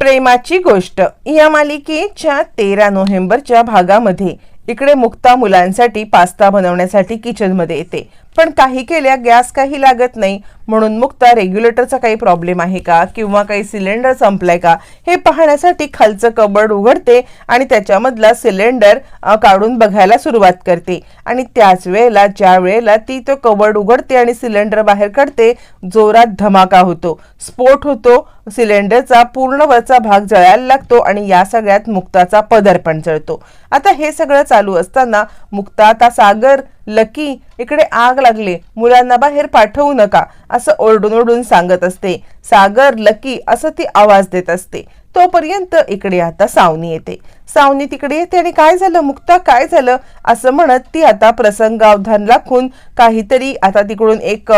प्रेमाची गोष्ट. या मालिकेच्या तेरा नोव्हेंबरच्या भागामध्ये इकडे मुक्ता मुलांसाठी पास्ता बनवण्यासाठी किचनमध्ये येते. पण काही केल्या गॅस काही लागत नाही. म्हणून मुक्ता रेग्युलेटरचा काही प्रॉब्लेम आहे का? किंवा काही सिलेंडर संपलाय का? हे पाहण्यासाठी खालचं कबड उघडते आणि त्याच्यामधला सिलेंडर काढून बघायला सुरुवात करते. आणि त्याच वेळेला ज्या वेळेला ती तो कबड उघडते आणि सिलेंडर बाहेर काढते जोरात धमाका होतो. स्फोट होतो सिलेंडरचा पूर्ण वरचा भाग जळायला लागतो आणि या सगळ्यात मुक्ताचा पदर पण जळतो. आता हे सगळं चालू असताना मुक्ता आता सागर लकी इकडे आग लागली. मुलांना बाहेर पाठवू नका असं ओरडून ओरडून सांगत असते. सागर लकी असं ती आवाज देत असते. तोपर्यंत इकडे आता सावनी येते. सावनी तिकडे येते आणि काय झालं? मुक्ता काय झालं? असं म्हणत ती आता प्रसंगावधान राखून काहीतरी आता तिकडून एक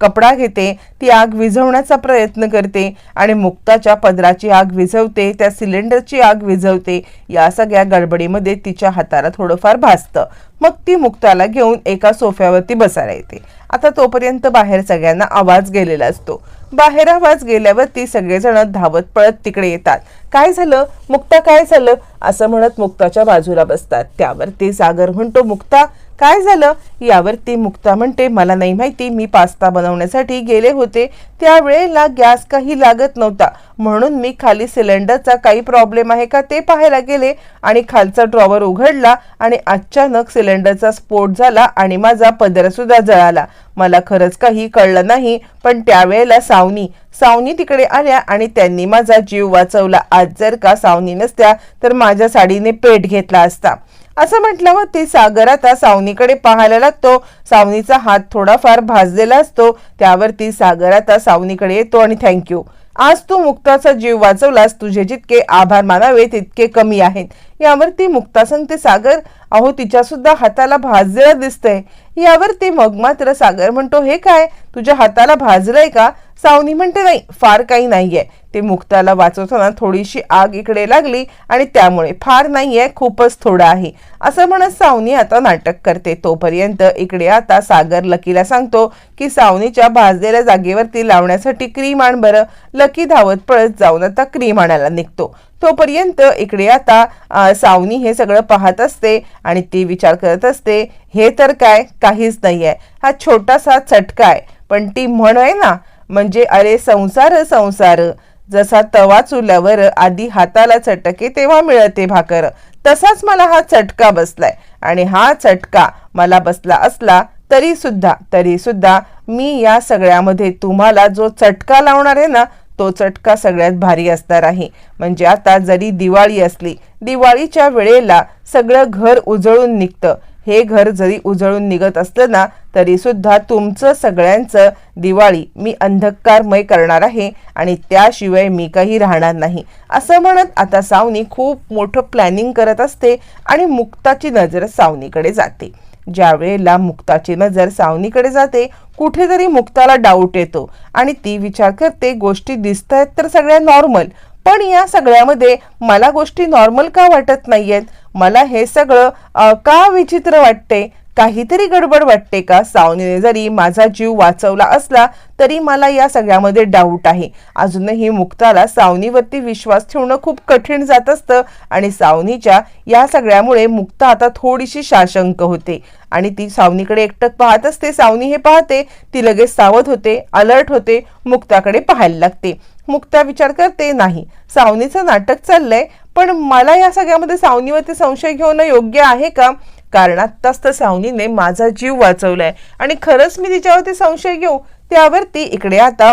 कपडा घेते. ती आग विझवण्याचा प्रयत्न करते आणि मुक्ताच्या पदराची आग विझवते त्या सिलेंडरची आग विझवते. या सगळ्या गडबडीमध्ये तिच्या हाताला थोडंफार भासतं. मग ती मुक्ताला घेऊन एका सोफ्यावरती बसायला येते. आता तोपर्यंत बाहेर सगळ्यांना आवाज गेलेला असतो. बाहेर आवाज गेल्यावर ती सगळेजण धावत पळत तिकडे येतात. काय झालं? मुक्ता काय झालं? असं म्हणत मुक्ताच्या बाजूला बसतात. त्यावरती सागर म्हणतो मुक्ता काय झालं? यावरती मुक्ता म्हणते मला नाही माहिती मी पास्ता बनवण्यासाठी गेले होते. त्यावेळेला गॅस काही लागत नव्हता. म्हणून मी खाली सिलेंडरचा काही प्रॉब्लेम आहे का ते पाहायला गेले आणि खालचा ड्रॉवर उघडला आणि अचानक सिलेंडरचा स्फोट झाला आणि माझा पदरसुद्धा जळाला. मला खरंच काही कळलं नाही पण त्यावेळेला सावनी सावनी तिकडे आल्या आणि त्यांनी माझा जीव वाचवला. आज जर का सावनी नसत्या तर माझ्या साडीने पेट घेतला असता. असं म्हटल्यावर ती सागर आता सावनीकडे पाहायला लागतो. सावनीचा हात थोडाफार भाजलेला असतो. त्यावरती सागर आता सावनीकडे येतो आणि थँक्यू आज तू मुक्ताचा जीव वाचवलास. तुझे जितके आभार मानावे तितके कमी आहेत. यावरती मुक्ता सांगते सागर अहो तिच्या सुद्धा हाताला भाजलेला दिसतंय. यावरती मग मात्र सागर म्हणतो हे काय? तुझ्या हाताला भाजलंय का? सावनी म्हणते नाही फार काही नाहीये. ते मुक्ताला वाचवताना थोडीशी आग इकडे लागली आणि त्यामुळे फार नाहीये खूपच थोडं आहे. असं म्हणत सावनी आता नाटक करते. तोपर्यंत इकडे आता सागर लकीला सांगतो की सावनीच्या भाजलेल्या जागेवरती लावण्यासाठी क्रीम आण बरं. लकी धावत पळत जाऊन आता क्रीम आणायला निघतो. तोपर्यंत इकडे आता सावनी हे सगळं पाहत असते आणि ती विचार करत असते हे तर काय? काहीच नाही आहे हा छोटासा चटका आहे. पण ती म्हण आहे ना म्हणजे अरे संसार संसार. जसा तवा चुल्यावर आधी हाताला चटके तेव्हा मिळते भाकर तसाच मला हा चटका बसलाय. आणि हा चटका मला बसला असला तरी सुद्धा तरी सुद्धा मी या सगळ्यामध्ये तुम्हाला जो चटका लावणार आहे ना तो चटका सगळ्यात भारी असणार आहे. म्हणजे आता जरी दिवाळी असली दिवाळीच्या वेळेला सगळं घर उजळून निघतं. हे घर जरी उजळून निघत असलं ना तरीसुद्धा तुमचं सगळ्यांचं दिवाळी मी अंधकारमय करणार आहे आणि त्याशिवाय मी काही राहणार नाही. असं म्हणत आता सावनी खूप मोठं प्लॅनिंग करत असते आणि मुक्ताची नजर सावनीकडे जाते. ज्यावेळेला मुक्ताची नजर सावनीकडे जाते कुठेतरी मुक्ताला डाऊट येतो आणि ती विचार करते गोष्टी दिसत आहेत तर सगळ्या नॉर्मल पण या सगळ्यामध्ये मला गोष्टी नॉर्मल का वाटत नाही आहेत मला हे सगळं का विचित्र वाटते? काहीतरी गडबड वाटते का? सावनीने जरी माझा जीव वाचवला असला तरी मला या सगळ्यामध्ये डाऊट आहे. अजूनही मुक्ताला सावनीवरती विश्वास ठेवणं खूप कठीण जात असतं आणि सावनीच्या या सगळ्यामुळे मुक्ता आता थोडीशी शाशंक होते. आणि ती सावनीकडे एकटक पाहत असते. सावनी हे पाहते ती लगेच सावध होते अलर्ट होते मुक्ताकडे पाहायला लागते. मुक्ता विचार करते नाही सावनीचं नाटक चाललंय पण मला या सगळ्यामध्ये सावनीवरती संशय घेणं योग्य आहे का? कारण आत्ताच तर सावनीने माझा जीव वाचवलाय. आणि खरंच मी तिच्यावरती संशय घेऊ त्यावरती इकडे आता.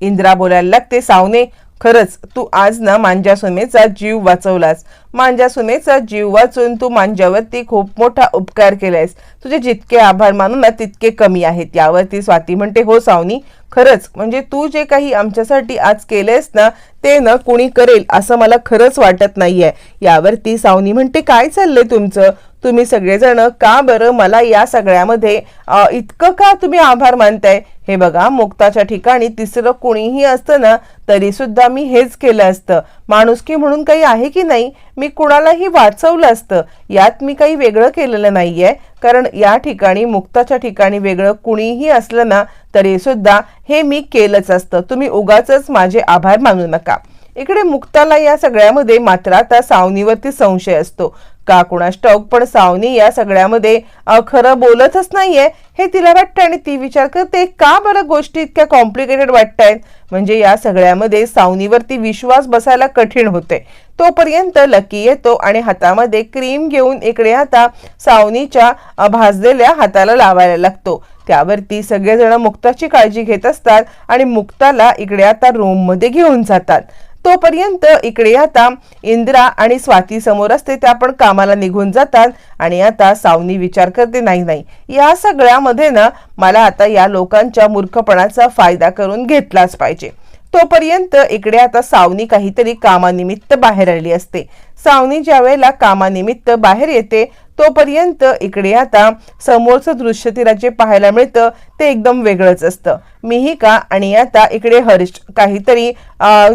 इंद्रा बोलायला लागते सावने खरंच तू आज ना मांजा सुनेचा जीव वाचवलास. मांजा सुनेचा जीव वाचून तू मांजावरती खूप मोठा उपकार केलायस. तुझे जितके आभार मानू ना तितके कमी आहेत. यावरती स्वाती म्हणते हो सावनी खरंच. म्हणजे तू जे काही आमच्यासाठी आज केलेस ना ते न कुणी करेल असं मला खरंच वाटत नाहीये. यावरती सावनी म्हणते काय चाललंय तुमचं? तुम्ही सगळेजण का बरं मला या सगळ्यामध्ये इतकं का तुम्ही आभार मानताय? हे बघा मुक्ताच्या ठिकाणी तिसरं कुणीही असतं ना तरी सुद्धा मी हेच केलं असतं. माणुसकी म्हणून काही आहे की नाही? मी कुणालाही वाचवलं असतं यात मी काही वेगळं केलेलं नाही आहे कारण या ठिकाणी मुक्ताच्या ठिकाणी वेगळं कुणीही असलं ना तरी सुद्धा हे मी केलंच असतं. तुम्ही उगाच माझे आभार मानू नका. इकडे मुक्ताला या सगळ्यामध्ये मात्र आता सावनीवरती संशय असतो. का कुणास ठाऊक पण सावनी या सगळ्यामध्ये खरं बोलतच नाहीये. हे तिला वाटतं आणि ती विचार करते का बरं गोष्टी इतक्या कॉम्प्लिकेटेड वाटतायत? म्हणजे या सगळ्यामध्ये सावनीवरती विश्वास बसायला कठीण होते. तोपर्यंत लकी येतो आणि हातामध्ये क्रीम घेऊन इकडे आता सावनीच्या भाजलेल्या हाताला लावायला लागतो. त्यावरती सगळेजण मुक्ताची काळजी घेत असतात आणि मुक्ताला इकडे आता रूममध्ये घेऊन जातात. तोपर्यंत इकडे आता इंद्रा आणि स्वाती समोर असते त्या पण कामाला निघून जातात आणि आता सावनी विचार करते नाही नाही या सगळ्यामध्ये ना मला आता या लोकांच्या मूर्खपणाचा फायदा करून घेतलाच पाहिजे. तोपर्यंत इकडे आता सावनी काहीतरी कामानिमित्त बाहेर आली असते. सावनी ज्या वेळेला कामानिमित्त बाहेर येते तोपर्यंत इकडे आता समोरचं दृश्य तिला जे पाहायला मिळतं ते एकदम वेगळंच असतं. मिहिका आणि आता इकडे हर्ष काहीतरी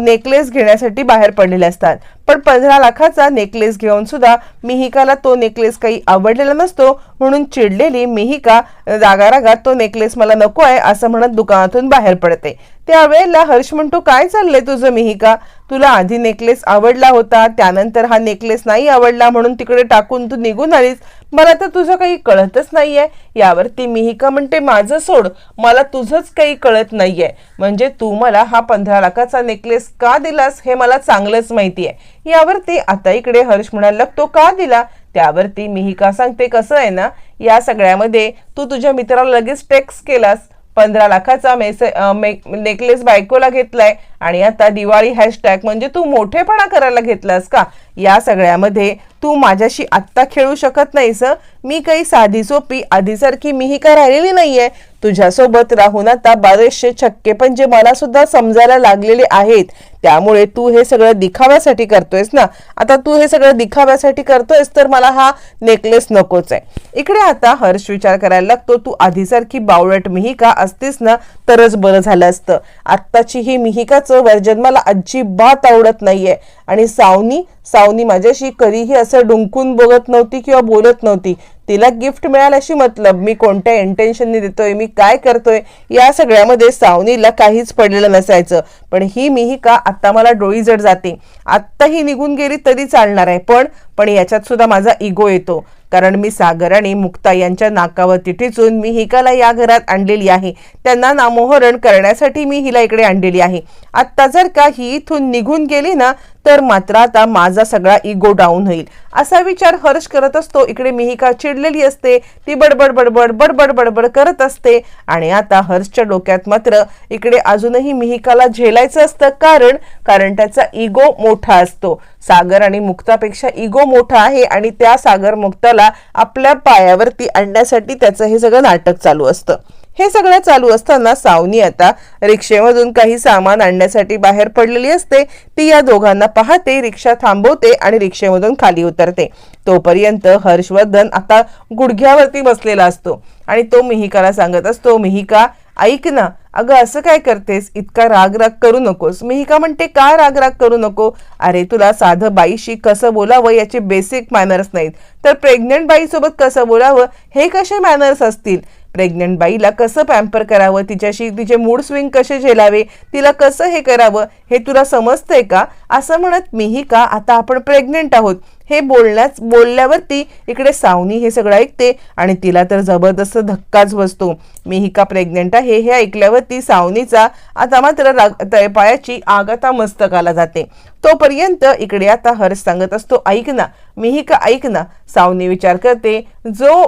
नेकलेस घेण्यासाठी बाहेर पडलेले असतात. पण पंधरा लाखाचा नेकलेस घेऊन सुद्धा मिहिकाला तो नेकलेस काही आवडलेला नसतो. म्हणून चिडलेली मिहिका रागारागात तो नेकलेस मला नको आहे असं म्हणत दुकानातून बाहेर पडते. त्यावेळेला हर्ष म्हणतो काय चाललंय तुझं मिहिका? तुला आधी नेकलेस आवडला होता त्यानंतर हा नेकलेस नाही आवडला म्हणून तिकडे टाकून तू निघून आलीस. मला तर तुझं काही कळतच नाहीये. यावरती मिहिका म्हणते माझं सोड? मला तुझंच काही कळत नाहीये. म्हणजे तू मला हा पंधरा लाखाचा नेकलेस का दिलास हे मला चांगलंच माहिती आहे यावरती आता इकडे हर्ष म्हणायला लागतो का दिला? त्यावरती मिहिका सांगते कसं आहे ना या सगळ्यामध्ये तू तुझ्या मित्राला लगेच टेक्स्ट केलास. पंधरा लाखाचा मेसे मे- नेकलेस बायकोला घेतलाय आणि आता दिवाळी हॅशटॅग म्हणजे तू मोठेपणा करायला घेतलास का? या सगळ्यामध्ये तू माझ्याशी आत्ता खेळू शकत नाहीस मी काही साधी सोपी आधीसारखी मीही काय राहिलेली नाहीये? तुझ्यासोबत राहून आता बरेचसे छक्के पण जे मला सुद्धा समजायला लागलेले आहेत त्यामुळे तू हे सगळं दिखाव्यासाठी करतोयस ना? आता तू हे सगळं दिखाव्यासाठी करतोयस तर मला हा नेकलेस नकोच आहे. इकडे आता हर्ष विचार करायला लागतो तू आधीसारखी बावळट मिहिका असतीस ना? तरच बरं झालं असतं. आत्ताची ही मिहिकाचं वर्जन मला अजिबात आवडत नाहीये. आणि सावनी सावनी माझ्याशी कधीही असं डुंकून बघत नव्हती किंवा बोलत नव्हती. तिला गिफ्ट मिळाल्याशी मतलब मी कोणत्या इंटेन्शनने देतोय मी काय करतोय या सगळ्यामध्ये सावनीला काहीच पडलेलं नसायचं. पण ही मीहिका आत्ता मला डोळी जड जाते. आत्ता ही निघून गेली तरी चालणार आहे पण पण याच्यात सुद्धा माझा इगो येतो. कारण मी सागर आणि मुक्ता यांच्या नाकावरती टिचून मी हिकाला या घरात आणलेली आहे. त्यांना नामोहरण करण्यासाठी मी हिला इकडे आणलेली आहे. आत्ता जर का ही इथून निघून गेली ना तर मात्र आता माझा सगळा इगो डाऊन होईल. असा विचार हर्ष करत असतो. इकडे मिहिका चिडलेली असते. ती बडबड बडबड बडबड बडबड करत असते. आणि आता हर्षच्या डोक्यात मात्र इकडे अजूनही मिहिकाला झेलायचं असतं. कारण कारण त्याचा इगो मोठा असतो. सागर आणि मुक्तापेक्षा इगो मोठा आहे आणि त्या सागर मुक्ताला आपल्या पायावरती आणण्यासाठी त्याचं हे सगळं नाटक चालू असतं. हे सगळं चालू असताना सावनी आता रिक्षेमधून काही सामान आणण्यासाठी बाहेर पडलेली असते. ती या दोघांना पाहते रिक्षा थांबवते आणि रिक्षेमधून खाली उतरते. तोपर्यंत हर्षवर्धन आता गुडघ्यावरती बसलेला असतो आणि तो मिहिकाला सांगत असतो मिहिका ऐक ना अगं असं काय करतेस? इतका राग राग करू नकोस. मिहिका म्हणते का राग राग करू नको? अरे तुला साधं बाईशी कसं बोलावं याचे बेसिक मॅनर्स नाहीत. तर प्रेग्नंट बाईसोबत कसं बोलावं? हे कसे मॅनर्स असतील? प्रेग्नंट बाईला कसं पॅम्पर करावं? तिच्याशी तिचे मूड स्विंग कसे झेलावे? तिला कसं हे करावं? हे तुला समजतंय का? असं म्हणत मीही का? आता आपण प्रेग्नंट आहोत. हे बोलण्याच बोलल्यावरती इकडे सावनी हे सगळं ऐकते आणि तिला तर जबरदस्त धक्काच बसतो. मीही का प्रेग्नेंट आहे हे ऐकल्यावरती सावनीचा आता मात्र राग तळपायाची आग आता मस्तकाला जाते. तोपर्यंत इकडे आता हर्ष सांगत असतो ऐक ना मीही का ऐक ना सावनी विचार करते. जो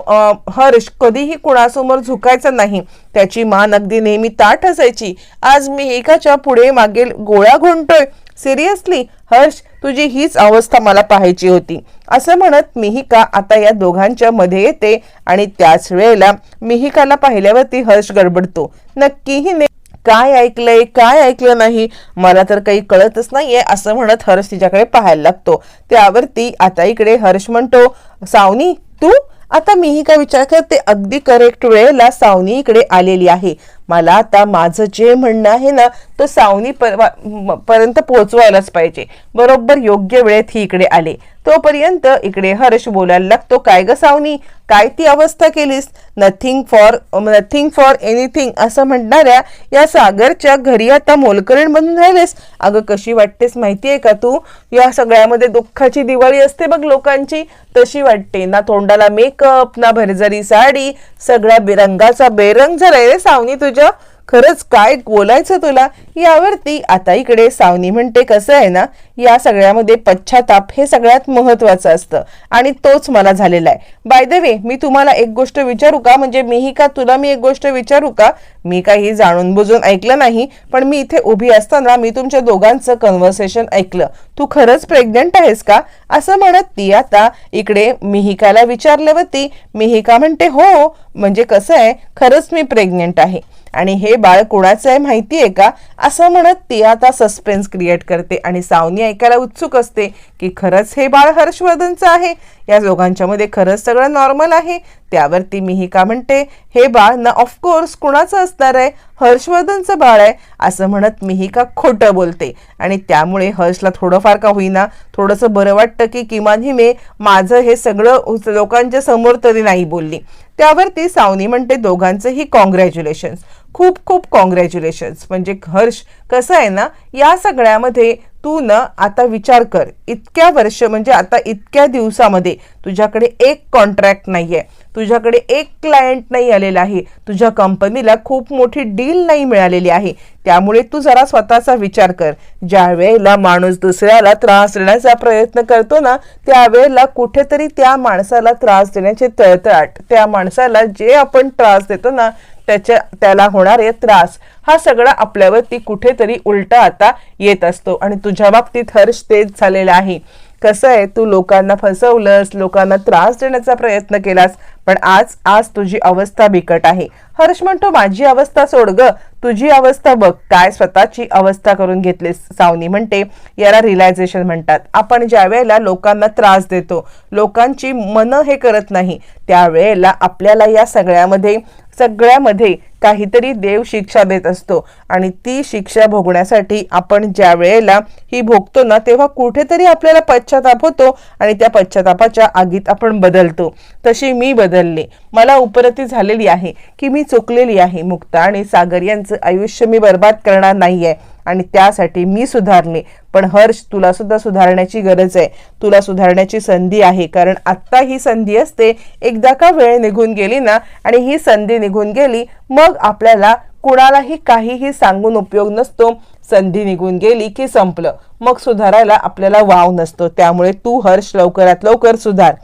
हर्ष कधीही कुणासमोर झुकायचा नाही त्याची मान अगदी नेहमी ताठ असायची. आज मी एकाच्या पुढे मागेल गोळ्या घोंटोय सिरियसली हर्ष तुझी हीच अवस्था मला पाहायची होती. असं म्हणत मिहिका आता या दोघांच्या मध्ये येते आणि त्याच वेळेला मिहिकाला पाहिल्यावरती हर्ष गडबडतो. नक्कीही ने काय ऐकलंय काय ऐकलं नाही? मला तर काही कळतच नाहीये असं म्हणत हर्ष तिच्याकडे पाहायला लागतो. त्यावरती आता इकडे हर्ष म्हणतो सावनी तू? आता मीही का विचार करते अगदी करेक्ट वेळेला सावनी इकडे आलेली आहे. मला आता माझं जे म्हणणं आहे ना तो सावनी पर्यंत पोहोचवायलाच पाहिजे. बरोबर योग्य वेळेत ही इकडे आले. तोपर्यंत इकडे हर्ष बोलायला लागतो काय ग सावनी? काय ती अवस्था केलीस? Nothing for nothing for anything असं म्हणणाऱ्या या सागरच्या घरी आता मोलकरीण बनून राहिलेस. अगं कशी वाटतेस माहिती आहे का तू? या सगळ्यामध्ये दुःखाची दिवाळी असते बघ लोकांची. तशी वाटते ना तोंडाला मेकअप ना भरजरी साडी सगळ्या बेरंगाचा बेरंग झालाय रे सावनी तुझ्या खरंच काय बोलायचं तुला? यावरती आता इकडे सावनी म्हणते कसं आहे ना या सगळ्यामध्ये पश्चाताप हे सगळ्यात महत्वाचं असतं. आणि तोच मला झालेला आहे. बाय द वे मी तुम्हाला एक गोष्ट विचारू का? म्हणजे मीही का तुला मी एक गोष्ट विचारू का? मी काही जाणून बुजून ऐकलं नाही पण मी इथे उभी असताना मी तुमच्या दोघांचं कन्व्हर्सेशन ऐकलं. तू खरंच प्रेग्नंट आहेस का? असं म्हणत ती आता इकडे मिहिकाला विचारल्यावरती मिहिका म्हणते हो म्हणजे कसं आहे? खरंच मी प्रेग्नेंट आहे. आणि हे बाळ कोणाचं आहे माहिती आहे का? असं म्हणत ती आता सस्पेन्स क्रिएट करते आणि सावनी ऐकायला उत्सुक असते की खरंच हे बाळ हर्षवर्धनचं आहे. या दोघांच्या मध्ये खरंच सगळं नॉर्मल आहे. त्यावरती मी का म्हणते हे बाळ ना ऑफकोर्स कुणाचं असणार आहे? हर्षवर्धनचं बाळ आहे. असं म्हणत मी का खोटं बोलते. आणि त्यामुळे हर्षला थोडंफार का होईना थोडंसं बरं वाटतं की किमान मी माझं हे सगळं लोकांच्या समोर तरी नाही बोलली. त्यावरती सावनी म्हणते दोघांचंही कॉंग्रॅच्युलेशन्स खूप खूप कॉंग्रॅच्युलेशन्स म्हणजे हर्ष कसं आहे ना या सगळ्यामध्ये तू न आता विचार कर. इतक्या वर्ष म्हणजे आता इतक्या दिवसामध्ये तुझ्याकडे एक कॉन्ट्रॅक्ट नाही आहे तुझ्याकडे एक क्लायंट नाही आलेला आहे. तुझ्या कंपनीला खूप मोठी डील नाही मिळालेली आहे. त्यामुळे तू जरा स्वतःचा विचार कर. ज्या वेळेला माणूस दुसऱ्याला त्रास देण्याचा प्रयत्न करतो ना त्यावेळेला कुठेतरी त्या माणसाला त्रास देण्याचे तळतळाट त्या माणसाला जे आपण त्रास देतो ना त्याच्या त्याला होणारे त्रास. हा सगळा आपल्यावरती कुठेतरी उलटा आता येत असतो. आणि तुझ्या बाबतीत हर्ष तेच झालेला आहे. कसं आहे तू लोकांना फसवलंस लोकांना त्रास देण्याचा प्रयत्न केलास पण आज आज तुझी अवस्था बिकट आहे. हर्ष म्हणतो माझी अवस्था सोड ग. तुझी अवस्था बघ. काय स्वतःची अवस्था करून घेतलीस सावनी म्हणते. याला रिलायझेशन म्हणतात. आपण ज्या वेळेला लोकांना त्रास देतो लोकांची मन हे करत नाही त्यावेळेला आपल्याला या सगळ्यामध्ये सगळ्यामध्ये काहीतरी देव शिक्षा देत असतो. आणि ती शिक्षा भोगण्यासाठी आपण ज्या वेळेला ही भोगतो ना तेव्हा कुठेतरी आपल्याला पश्चाताप होतो आणि त्या पश्चातापाच्या आगीत आपण बदलतो. तशी मी बदलले. मला उपरती झालेली आहे की मी चुकलेली आहे मुक्ता आणि सागर यांचं आयुष्य मी बर्बाद करणार नाही आहे आणि त्यासाठी मी सुधारले. पण हर्ष तुला सुद्धा सुधारण्याची गरज आहे. तुला सुधारण्याची संधी आहे. कारण आत्ता ही संधी असते एकदा का वेळ निघून गेली ना आणि ही संधी निघून गेली मग आपल्याला कुणालाही काहीही सांगून उपयोग नसतो. संधी निघून गेली की संपलं. मग सुधारायला आपल्याला वाव नसतो. त्यामुळे तू हर्ष लवकरात लवकर सुधार.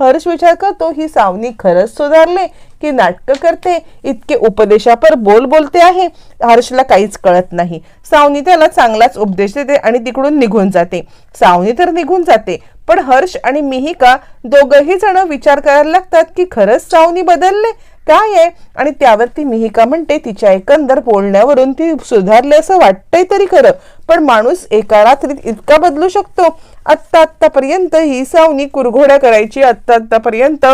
हर्ष विचार करतो ही सावनी खरंच सुधारले की नाटकं करते? इतके उपदेशापर बोल बोलते आहे. हर्षला काहीच कळत नाही. सावनी त्याला चांगलाच उपदेश देते आणि तिकडून निघून जाते. सावनी तर निघून जाते पण हर्ष आणि मिहिका दोघही जण विचार करायला लागतात की खरंच सावनी बदलले? काय आहे? आणि त्यावरती मिहिका म्हणते तिच्या एकंदर बोलण्यावरून ती सुधारले असं वाटतंय तरी खरं. पण माणूस एका रात्रीत इतका बदलू शकतो. आत्ता आत्तापर्यंत ही सावनी कुरघोड्या करायची. आत्ता आत्तापर्यंत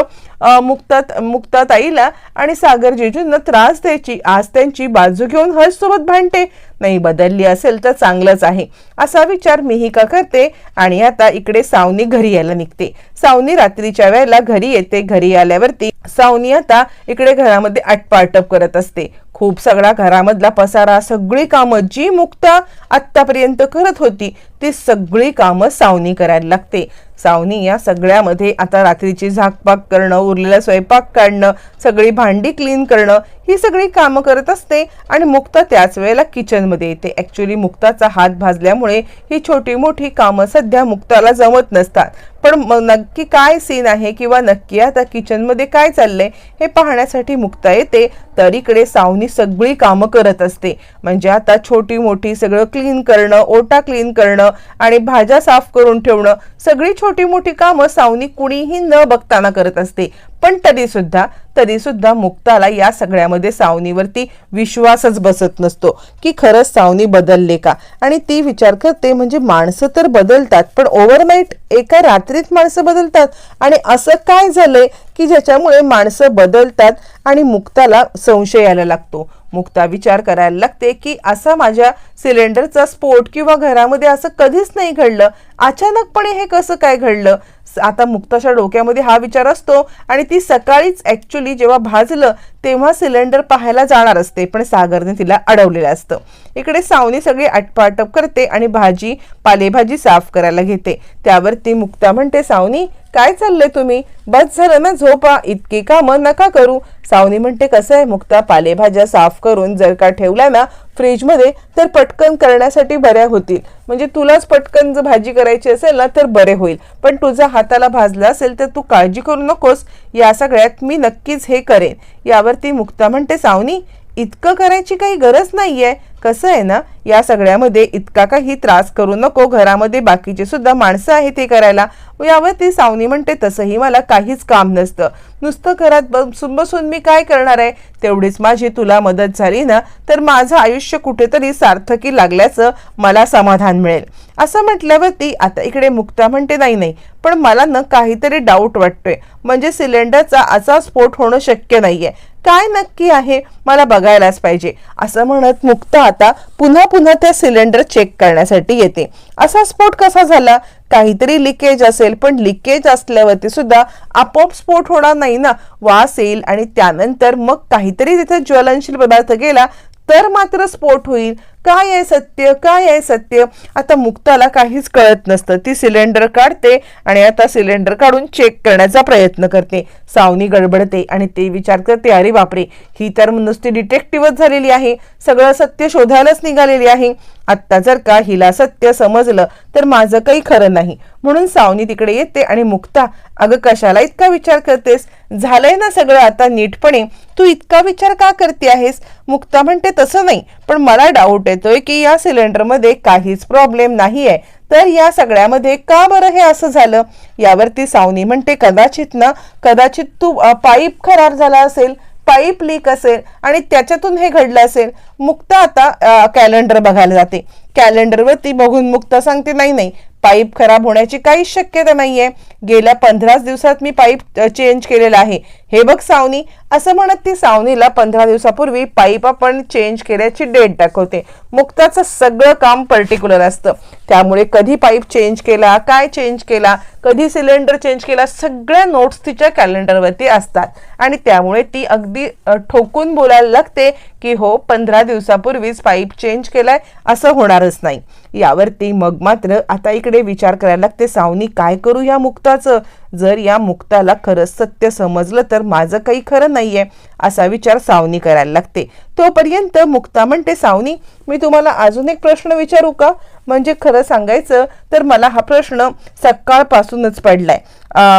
मुक्तात मुक्ताताईला आणि सागर जेजूंना त्रास द्यायची. आज त्यांची बाजू घेऊन हर्षसोबत भांडते. नाही बदलली असेल तर चांगलंच आहे. असा विचार मिहिका करते आणि आता इकडे सावनी घरी यायला निघते. सावनी रात्रीच्या वेळेला घरी येते. घरी आल्यावरती सावनी आता इकडे घरामध्ये आटपाटप करत असते. खूप सगळा घरामधला पसारा सगळी कामं जी मुक्ता आत्तापर्यंत करत होती ती सगळी कामं सावनी करायला लागते. सावनी या सगळ्यामध्ये आता रात्रीची झाकपाक करणं उरलेला स्वयंपाक काढणं सगळी भांडी क्लीन करणं ही सगळी कामं करत असते आणि मुक्ता त्याच वेळेला किचनमध्ये येते. ॲक्च्युली मुक्ताचा हात भाजल्यामुळे ही छोटी मोठी कामं सध्या मुक्ताला जमत नसतात. पण मग नक्की काय सीन आहे किंवा नक्की आता किचनमध्ये काय चाललंय हे पाहण्यासाठी मुक्ता येते. तर इकडे सावनी सगळी कामं करत असते. म्हणजे आता छोटी मोठी सगळं क्लीन करणं ओटा क्लीन करणं आणि भाज्या साफ करून ठेवणं सगळी छोटी मोठी कामं सावनी कुणीही न बघताना करत असते. पण तरी सुद्धा तरी सुद्धा मुक्ताला या सगळ्यामध्ये सावनीवरती विश्वासच बसत नसतो की खरंच सावनी बदलले का? आणि ती विचार करते म्हणजे माणसं तर बदलतात पण ओव्हरनाईट एका रात्रीत माणसं बदलतात. आणि असं काय झालंय की ज्याच्यामुळे माणसं बदलतात आणि मुक्ताला संशय यायला लागतो. मुक्ता विचार करायला लागते की असा माझ्या सिलेंडरचा स्फोट किंवा घरामध्ये असं कधीच नाही घडलं. अचानकपणे हे कसं काय घडलं? आता मुक्ताच्या डोक्यामध्ये हा विचार असतो आणि ती सकाळीच ॲक्च्युली जेव्हा भाजलं तेव्हा सिलेंडर पाहायला जाणार असते. पण सागरने तिला अडवलेलं असतं. इकडे सावनी सगळी आटपाटप करते आणि भाजी पालेभाजी साफ करायला घेते. त्यावर ती मुक्ता म्हणते सावनी काय चाललंय तुम्ही? बस झालं ना झोपा. इतकी कामं नका करू. सावनी म्हणते कसं आहे मुक्ता? पालेभाज्या साफ करून जर का ठेवला ना फ्रीजमध्ये तर पटकन करण्यासाठी बऱ्या होतील. म्हणजे तुलाच पटकन जर भाजी करायची असेल ना तर बरे होईल. पण तुझा हाताला भाजला असेल तर तू काळजी करू नकोस. या सगळ्यात मी नक्कीच हे करेन. यावरती मुक्ता म्हणते सावनी इतकं करायची काही गरज नाहीये. कसं आहे ना या सगळ्यामध्ये इतका काही त्रास करू नको. घरामध्ये बाकीचे सुद्धा माणसं आहेत ते करायला. यावर ती सावनी म्हणते तसंही मला काहीच काम नसतं. नुसतं घरात बसून बसून मी काय करणार आहे? तेवढीच माझी तुला मदत झाली ना तर माझं आयुष्य कुठेतरी सार्थकी लागल्याचं मला समाधान मिळेल. असं म्हटल्यावरती आता इकडे मुक्ता म्हणते नाही नाही पण मला ना काहीतरी डाऊट वाटतोय. म्हणजे सिलेंडरचा असा स्फोट होणं शक्य नाहीये. काय नक्की आहे मला बघायलाच पाहिजे. असं म्हणत मुक्ता आता पुन्हा पुन्हा त्या सिलेंडर चेक करण्यासाठी येते. असा स्फोट कसा झाला? काहीतरी लिकेज असेल पण लिकेज असल्यावरती सुद्धा आपोआप स्फोट होणार नाही ना? वास येईल आणि त्यानंतर मग काहीतरी तिथे ज्वलनशील पदार्थ गेला तर मात्र स्फोट होईल. काय आहे सत्य? काय आहे सत्य? आता मुक्ताला काहीच कळत नसतं. ती सिलेंडर काढते आणि आता सिलेंडर काढून चेक करण्याचा प्रयत्न करते. सावनी गडबडते आणि ते विचार करते अरे बापरे ही तर नुसती डिटेक्टिव्हच झालेली आहे. सगळं सत्य शोधायलाच निघालेली आहे. आत्ता जर का हिला सत्य समजलं तर माझं काही खरं नाही. म्हणून सावनी तिकडे येते आणि मुक्ता अगं कशाला इतका विचार करतेस? झालंय ना सगळं आता नीटपणे. तू इतका विचार का करते आहेस? मुक्ता म्हणते तसं नाही. पण मला डाऊट येतोय की या सिलेंडरमध्ये काहीच प्रॉब्लेम नाही आहे तर या सगळ्यामध्ये का बरं हे असं झालं? यावरती सावनी म्हणते कदाचित ना कदाचित तू पाईप खराब झाला असेल पाईप लीक असेल आणि त्याच्यातून हे घडलं असेल. मुक्ता आता कॅलेंडर बघायला जाते. कॅलेंडरवरती बघून मुक्ता सांगते नाही नाही पाईप खराब होण्याची काहीच शक्यता नाहीये. गेल्या पंधराच दिवसात मी पाईप चेंज केलेला आहे. हे बघ सावनी असं म्हणत ती सावनीला पंधरा दिवसापूर्वी पाईप आपण चेंज केल्याची डेट दाखवते. मुक्ताचं सगळं काम पर्टिक्युलर असतं. त्यामुळे कधी पाईप चेंज केला काय चेंज केला कधी सिलेंडर चेंज केला सगळ्या नोट्स तिच्या कॅलेंडरवरती असतात. आणि त्यामुळे ती अगदी ठोकून बोलायला लागते की हो पंधरा दिवसापूर्वीच पाईप चेंज केलाय असं होणारच नाही. यावरती मग मात्र आता इकडे विचार करायला लागते सावनी काय करू या मुक्ताचं? जर या मुक्ताला खरंच सत्य समजलं तर माझं काही खरं नाही. नाहीये असा विचार सावनी करायला लागते. तोपर्यंत मुक्ता म्हणते सावनी मी तुम्हाला अजून एक प्रश्न विचारू का? म्हणजे खरं सांगायचं तर मला हा प्रश्न सकाळपासूनच पडलाय.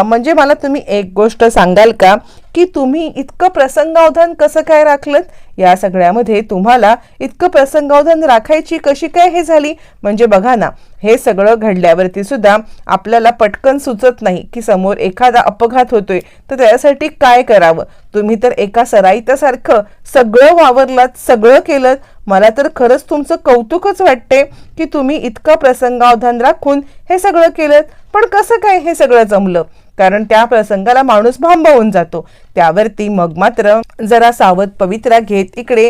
म्हणजे मला तुम्ही एक गोष्ट सांगाल का? की तुम्ही इतकं प्रसंगावधान कसं काय राखलं या सगळ्यामध्ये तुम्हाला इतकं प्रसंगावधान राखायची कशी काय हे झाली? म्हणजे बघा ना हे सगळं घडल्यावरती सुद्धा आपल्याला पटकन सुचत नाही की समोर एखादा अपघात होतोय. तर त्यासाठी काय करावं? तुम्ही तर एका सराईतासारखं सगळं वावरलात सगळं केलं मला तर खरंच तुमचं कौतुकच वाटते की तुम्ही इतकं प्रसंगावधान राखून हे सगळं केलं पण कसं काय हे सगळं जमलं? कारण त्या प्रसंगाला माणूस भांबवून जातो. त्यावरती मग मात्र जरा सावध पवित्रा घेत इकडे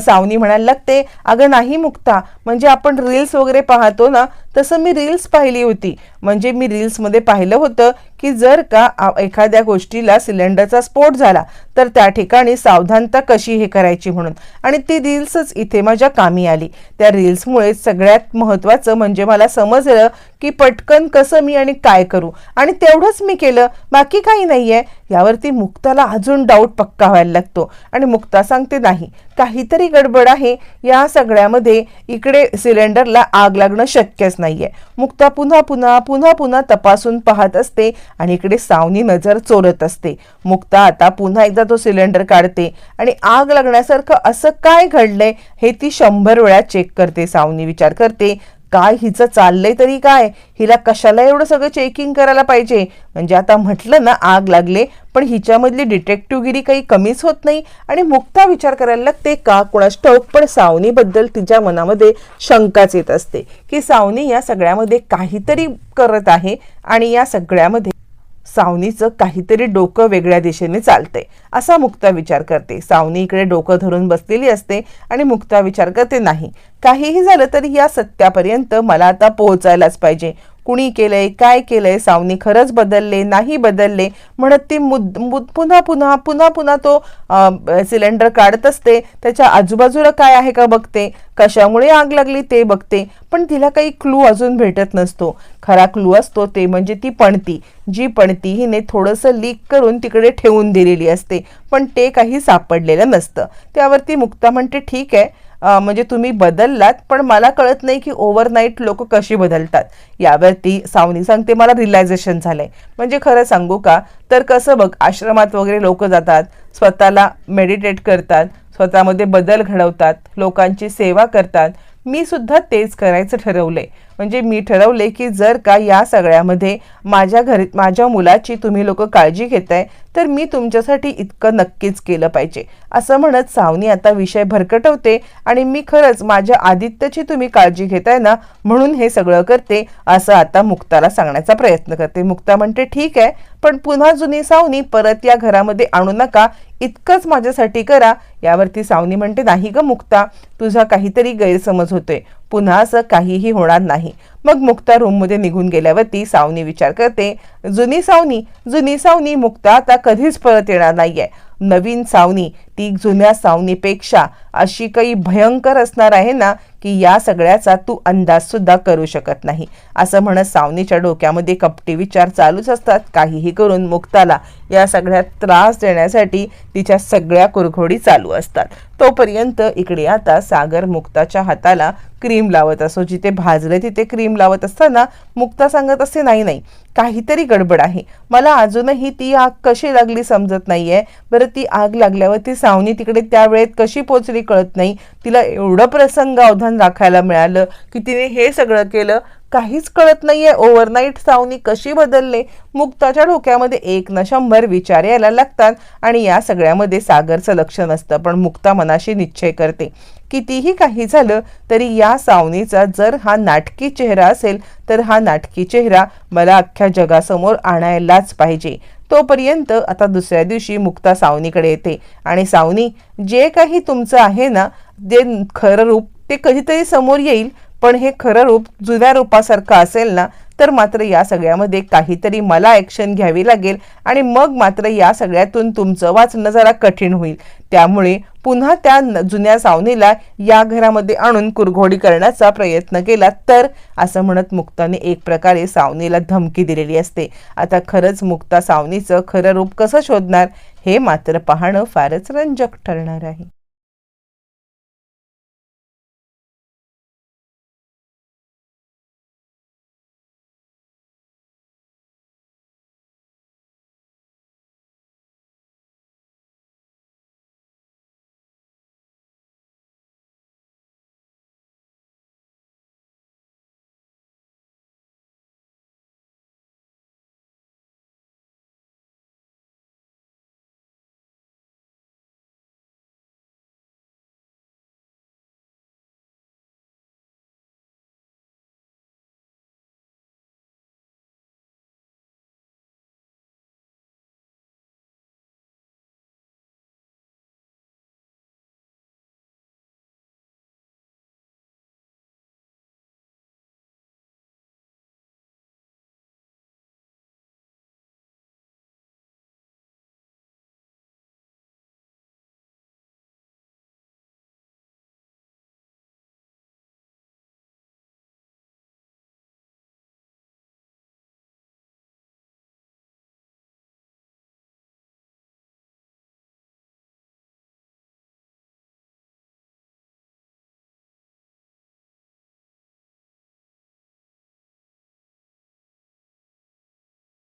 सावनी म्हणायला लागते अगं नाही मुक्ता म्हणजे आपण रील्स वगैरे पाहतो ना तसं मी रील्स पाहिली होती. म्हणजे मी रील्समध्ये पाहिलं होतं की जर का एखाद्या गोष्टीला सिलेंडरचा स्फोट झाला तर त्या ठिकाणी सावधानता कशी हे करायची म्हणून. आणि ती रील्सच इथे माझ्या कामी आली. त्या रील्समुळे सगळ्यात महत्त्वाचं म्हणजे मला समजलं की पटकन कसं मी आणि काय करू. आणि तेवढंच मी केलं. बाकी काही नाही आहे यावरती मुक्ताला अजून डाऊट पक्का व्हायला लागतो. आणि मुक्ता सांगते नाही. काहीतरी गडबड आहे. या सगळ्यामध्ये इकडे सिलेंडरला आग लागणं शक्यच नाहीये. मुक्ता पुन्हा पुन्हा पुन्हा पुन्हा तपासून पाहत असते आणि इकडे सावनी नजर चोरत असते. मुक्ता आता पुन्हा एकदा तो सिलेंडर काढते आणि आग लागण्यासारखं असं काय घडलंय हे ती शंभर वेळा चेक करते. सावनी विचार करते काय हिचं चाललंय तरी काय? हिला कशाला एवढं सगळं चेकिंग करायला पाहिजे? म्हणजे आता म्हटलं ना आग लागले पण हिच्यामधली डिटेक्टिव्हगिरी काही कमीच होत नाही. आणि मुक्ता विचार करायला लागते का कोणाच ठाऊक पण सावनीबद्दल तिच्या मनामध्ये शंकाच येत असते की सावनी या सगळ्यामध्ये काहीतरी करत आहे आणि या सगळ्यामध्ये सावनीचं काहीतरी डोकं वेगळ्या दिशेने चालते असा मुक्ता विचार करते. सावनी इकडे डोकं धरून बसलेली असते आणि मुक्ता विचार करते नाही काहीही झालं तरी या सत्यापर्यंत मला आता पोहोचायलाच पाहिजे. कुणी केलंय काय केलंय सावनी खरंच बदलले नाही बदलले म्हणत ती मुद पुन्हा पुन्हा पुन्हा पुन्हा तो सिलेंडर काढत असते. त्याच्या आजूबाजूला काय आहे का बघते? कशामुळे आग लागली ते बघते. पण तिला काही क्लू अजून भेटत नसतो. खरा क्लू असतो ते म्हणजे ती पणती. जी पणती हिने थोडंसं लीक करून तिकडे ठेवून दिलेली असते. पण ते काही सापडलेलं नसतं. त्यावरती मुक्ता म्हणते ठीक आहे म्हणजे तुम्ही बदललात पण मला कळत नाही की ओव्हरनाईट लोक कशी बदलतात. यावरती सावनी सांगते मला रिलायझेशन झालंय. म्हणजे खरं सांगू का तर कसं बघ आश्रमात वगैरे लोक जातात स्वतःला मेडिटेट करतात स्वतःमध्ये बदल घडवतात लोकांची सेवा करतात. मी सुद्धा तेच करायचं ठरवलंय. म्हणजे मी ठरवले की जर का या सगळ्यामध्ये माझ्या घरी माझ्या मुलाची तुम्ही लोक काळजी घेताय तर मी तुमच्यासाठी इतकं नक्कीच केलं पाहिजे. असं म्हणत सावनी आता विषय भरकटवते आणि मी खरंच माझ्या आदित्यची तुम्ही काळजी घेताय ना म्हणून हे सगळं करते असं आता मुक्ताला सांगण्याचा प्रयत्न करते. मुक्ता म्हणते ठीक आहे पण पुन्हा जुनी सावनी परत या घरामध्ये आणू नका इतकंच माझ्यासाठी करा. यावरती सावनी म्हणते नाही ग मुक्ता तुझा काहीतरी गैरसमज होतोय. पुन्हा असं काहीही होणार नाही. मग मुक्ता रूममध्ये निघून गेल्यावरती सावनी विचार करते जुनी सावनी जुनी सावनी मुक्ता आता कधीच परत येणार नाहीये. नवीन सावनी ती जुन्या सावनीपेक्षा अशी काही भयंकर असणार आहे ना की या सगळ्याचा तू अंदाज सुद्धा करू शकत नाही. असं म्हणत सावनीच्या डोक्यामध्ये कपटी विचार चालूच असतात. काहीही करून मुक्ताला या सगळ्यात त्रास देण्यासाठी तिच्या सगळ्या कुरघोडी चालू असतात. तोपर्यंत इकडे आता सागर मुक्ताच्या हाताला क्रीम लावत असो जिथे भाजले तिथे क्रीम लावत असताना मुक्ता सांगत असते नाही नाही काहीतरी गडबड आहे. मला अजूनही ती आग कशी लागली समजत नाही आहे बरं ती आग लागल्यावर ती सावनी तिकडे त्या वेळेत कशी पोचली कळत नाही. तिला एवढं प्रसंग अवधान राखायला मिळालं की तिने हे सगळं केलं. काहीच कळत नाहीये. ओव्हरनाईट सावनी कशी बदलले? मुक्ताच्या डोक्यामध्ये एक न शंभर विचार यायला लागतात आणि या सगळ्यामध्ये सागरचं लक्ष नसतं पण मुक्ता मनाशी निश्चय करते. कितीही काही झालं तरी या सावनीचा जर हा नाटकी चेहरा असेल तर हा नाटकी चेहरा मला अख्ख्या जगासमोर आणायलाच पाहिजे. तोपर्यंत आता दुसऱ्या दिवशी मुक्ता सावनीकडे येते. आणि सावनी जे काही तुमचं आहे ना जे खरं रूप ते कधीतरी समोर येईल. पण हे खरं रूप जुन्या रूपासारखं असेल ना तर मात्र या सगळ्यामध्ये काहीतरी मला ॲक्शन घ्यावी लागेल आणि मग मात्र या सगळ्यातून तुमचं वाचणं जरा कठीण होईल. त्यामुळे पुन्हा त्या न- जुन्या सावनीला या घरामध्ये आणून कुरघोडी करण्याचा प्रयत्न केला तर असं म्हणत मुक्ताने एक प्रकारे सावनीला धमकी दिलेली असते. आता खरंच मुक्ता सावनीचं खरं रूप कसं शोधणार हे मात्र पाहणं फारच रंजक ठरणार आहे.